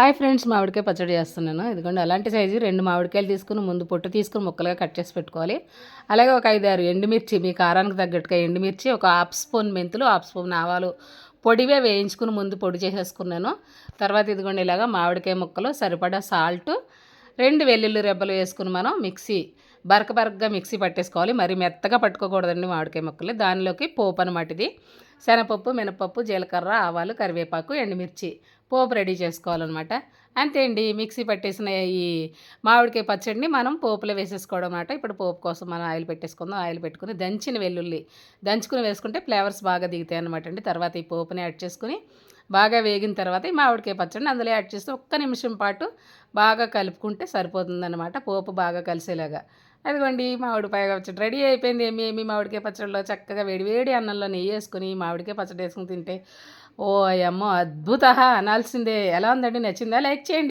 Hi friends మామిడికాయ పచ్చడి చేస్తున్నాను. ఇదిగోండి అలాంటి సైజు రెండు మామిడికాయలు తీసుకుని ముందు పొట్టు తీసుకుని ముక్కలుగా కట్ చేసి పెట్టుకోవాలి. అలాగే ఒక ఐదు ఆరు ఎండుమిర్చి మీ కారానికి తగ్గట్టుగా ఎండుమిర్చి ఒక హాఫ్ స్పూన్ మెంతులు హాఫ్ స్పూన్ ఆవాలు పొడివే వేయించుకుని ముందు పొడి చేసేసుకున్నాను. తర్వాత ఇదిగోండి ఇలాగా మామిడికాయ ముక్కలు సరిపడా సాల్ట్ రెండు వెల్లుల్లి రెబ్బలు వేసుకుని మనం మిక్సీ బరక బరకగా మిక్సీ పట్టేసుకోవాలి. మరి మెత్తగా పట్టుకోకూడదండి మామిడికాయ ముక్కలు. దానిలోకి పోపు అనమాట ఇది శనగపప్పు మినపప్పు జీలకర్ర ఆవాలు కరివేపాకు ఎండుమిర్చి పోపు రెడీ చేసుకోవాలన్నమాట. అంతే అండి. మిక్సీ పట్టేసిన ఈ మామిడికాయ పచ్చడిని మనం పోపులో వేసేసుకోవడం అన్నమాట. ఇప్పుడు పోపు కోసం మనం ఆయిల్ పెట్టేసుకుందాం. ఆయిల్ పెట్టుకుని దంచిన వెల్లుల్లి దంచుకుని వేసుకుంటే ఫ్లేవర్స్ బాగా దిగుతాయి అనమాట అండి. తర్వాత ఈ పోపుని యాడ్ చేసుకుని బాగా వేగిన తర్వాత ఈ మామిడికాయ పచ్చడిని అందులో యాడ్ చేస్తే ఒక్క నిమిషం పాటు బాగా కలుపుకుంటే సరిపోతుందన్నమాట. పోపు బాగా కలిసేలాగా. అదిగోండి మామిడికాయ పచ్చడి రెడీ అయిపోయింది. ఏమి ఏమి మామిడికాయ పచ్చడిలో చక్కగా వేడి వేడి అన్నంలో నెయ్యి వేసుకుని మామిడికాయ పచ్చడి వేసుకుని తింటే ఓ అమ్మో అద్భుత అనాల్సిందే. ఎలా ఉందండి? నచ్చిందా? లైక్ చేయండి.